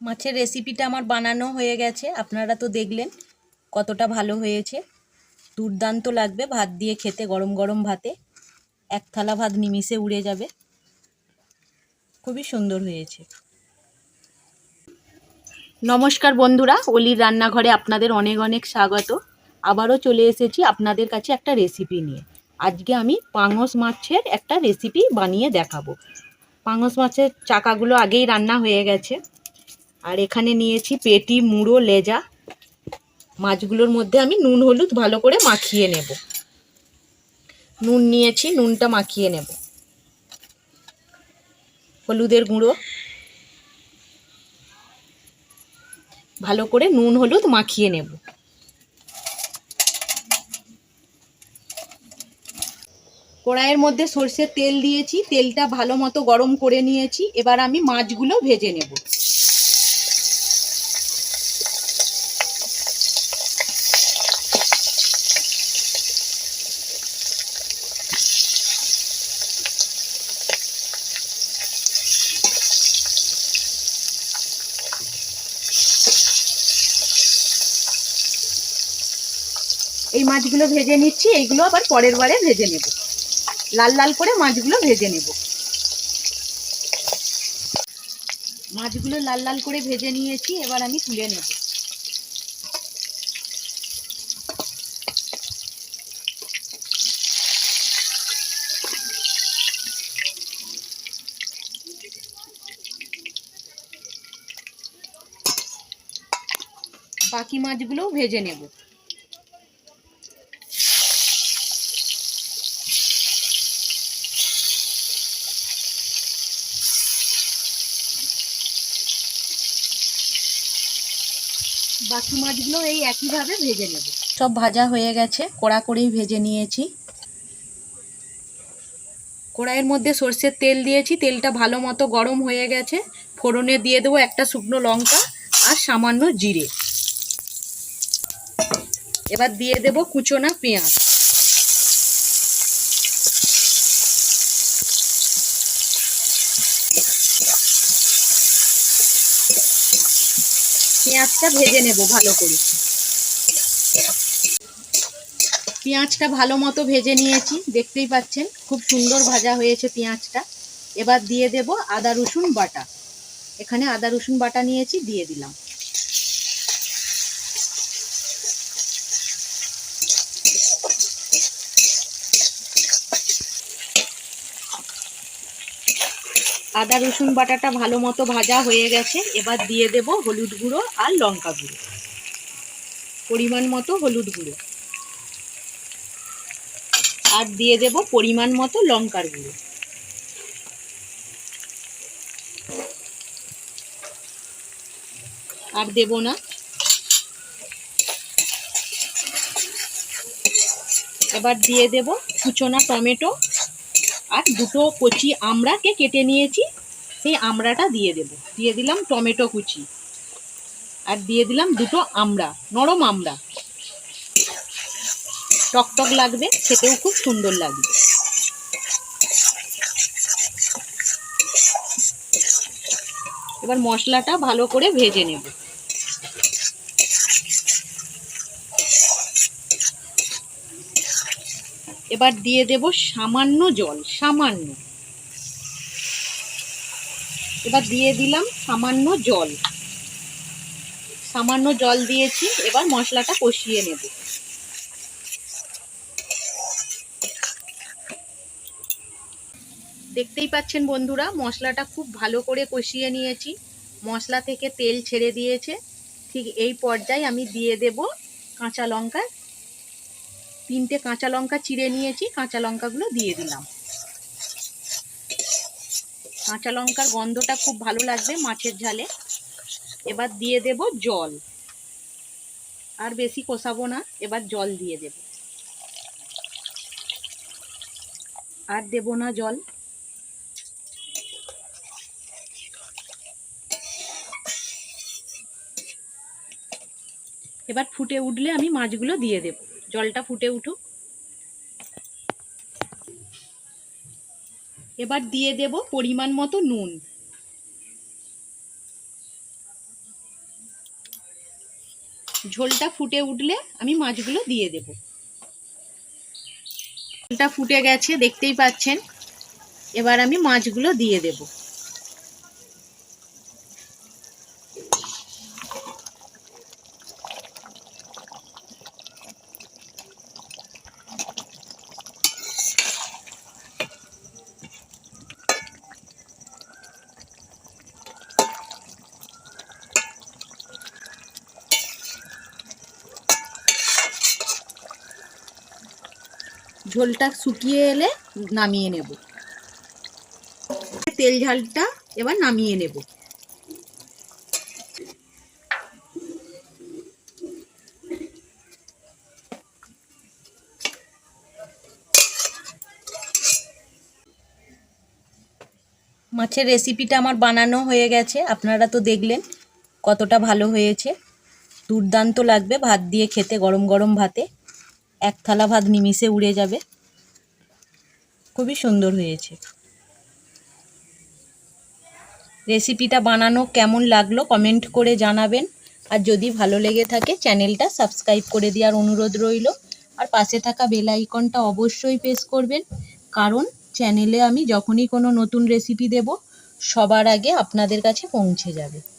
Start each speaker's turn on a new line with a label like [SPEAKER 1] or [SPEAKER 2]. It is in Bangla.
[SPEAKER 1] মাছের রেসিপিটা আমার বানানো হয়ে গেছে। আপনারা তো দেখলেন কতটা ভালো হয়েছে। দুর্দান্ত লাগবে ভাত দিয়ে খেতে, গরম গরম ভাতে। এক থালা ভাত নিমিষে উড়ে যাবে। খুবই সুন্দর হয়েছে। নমস্কার বন্ধুরা, অলির রান্নাঘরে আপনাদের অনেক অনেক স্বাগত। আবারও চলে এসেছি আপনাদের কাছে একটা রেসিপি নিয়ে। আজকে আমি পাঙস মাছের একটা রেসিপি বানিয়ে দেখাবো। পাঙস মাছের চাকাগুলো আগেই রান্না হয়ে গেছে। আর এখানে নিয়েছি পেটি, মুড়ো, লেজা। মাছগুলোর মধ্যে আমি নুন, হলুদ ভালো করে মাখিয়ে নেব। নুন নিয়েছি, নুনটা মাখিয়ে নেব। হলুদের গুঁড়ো। ভালো করে নুন, হলুদ মাখিয়ে নেব। কড়াইয়ের মধ্যে সর্ষের তেল দিয়েছি। তেলটা ভালো মতো গরম করে নিয়েছি। এবার আমি মাছগুলো ভেজে নেব। এই মাছগুলো ভেজে নিচ্ছি, এইগুলো আবার পরের বারে ভেজে নেব। লাল লাল করে মাছগুলো ভেজে নেব। মাছগুলো লাল লাল করে ভেজে নিয়েছি, এবার আমি তুলে নেব। বাকি মাছগুলোও ভেজে নেব। বাকি মাছগুলো এই একইভাবে ভেজে নেব। সব ভাজা হয়ে গেছে, কড়া করেই ভেজে নিয়েছি। কড়াইয়ের মধ্যে সর্ষের তেল দিয়েছি, তেলটা ভালো মতো গরম হয়ে গেছে। ফোড়নে দিয়ে দেবো একটা শুকনো লঙ্কা আর সামান্য জিরে। এবার দিয়ে দেব কুচোনা পেঁয়াজ। পেঁয়াজটা ভেজে নেব ভালো করে। পেঁয়াজটা ভালো মতো ভেজে নিয়েছি, দেখতেই পাচ্ছেন, খুব সুন্দর ভাজা হয়েছে পেঁয়াজটা। এবার দিয়ে দেব আদা রসুন বাটা। এখানে আদা রসুন বাটা নিয়েছি, দিয়ে দিলাম। আদা, রসুন বাটাটা ভালো মতো ভাজা হয়ে গেছে। এবার দিয়ে দেব হলুদ গুঁড়ো আর লঙ্কা গুঁড়ো। পরিমাণ মতো হলুদ গুঁড়ো। আর দিয়ে দেব পরিমাণ মতো লঙ্কার গুঁড়ো। আর দেব না। এবার দিয়ে দেব কুচোনা টমেটো। আর দুটো কচি আমড়াকে কেটে নিয়েছি। সেই আমড়াটা দিয়ে দেব। দিয়ে দিলাম টমেটো কুচি। আর দিয়ে দিলাম দুটো আমড়া, নরম আমড়া। টকটক লাগবে, খেতেও খুব সুন্দর লাগবে। এবার মশলাটা ভালো করে ভেজে নেব। এবার দিয়ে দেব সামান্য জল, সামান্য। এবার দিয়ে দিলাম সামান্য জল। সামান্য জল দিয়েছি, এবার মশলাটা কষিয়ে নেব। দেখতেই পাচ্ছেন বন্ধুরা, মশলাটা খুব ভালো করে কষিয়ে নিয়েছি। মশলা থেকে তেল ছেড়ে দিয়েছে। ঠিক এই পর্যায়ে আমি দিয়ে দেব কাঁচা লঙ্কা তিনটে কাঁচা লঙ্কা চিড়ে নিয়েছি, কাঁচা লঙ্কাগুলো দিয়ে দিলাম। কাঁচা লঙ্কার গন্ধটা খুব ভালো লাগবে মাছের ঝালে। এবার দিয়ে দেব জল। আর বেশি কষাবো না, এবার জল দিয়ে দেব। আর দেব না জল। এবার ফুটে উঠলে আমি মাছগুলো দিয়ে দেব। জলটা ফুটে উঠুক। এবার দিয়ে দেব পরিমাণ মতো নুন। ঝোলটা ফুটে উঠলে আমি মাছগুলো দিয়ে দেব। ঝোলটা ফুটে গেছে, দেখতেই পাচ্ছেন। এবার আমি মাছগুলো দিয়ে দেবো। ঝোলটা শুকিয়ে এলে নামিয়ে নেব। তেল ঝালটা এবার নামিয়ে নেব। মাছের রেসিপিটা আমার বানানো হয়ে গেছে, আপনারা তো দেখলেন কতটা ভালো হয়েছে। দুর্দান্ত লাগবে ভাত দিয়ে খেতে গরম গরম ভাতে। এক থালা ভাত নিমিষে উড়ে যাবে। খুবই সুন্দর হয়েছে। রেসিপিটা বানানো কেমন লাগল কমেন্ট করে জানাবেন। আর যদি ভালো লেগে থাকে, চ্যানেলটা সাবস্ক্রাইব করে দেওয়ার অনুরোধ রইল। আর পাশে থাকা বেল আইকনটা অবশ্যই প্রেস করবেন। কারণ চ্যানেলে আমি যখনই কোনো নতুন রেসিপি দেব, সবার আগে আপনাদের কাছে পৌঁছে যাবে।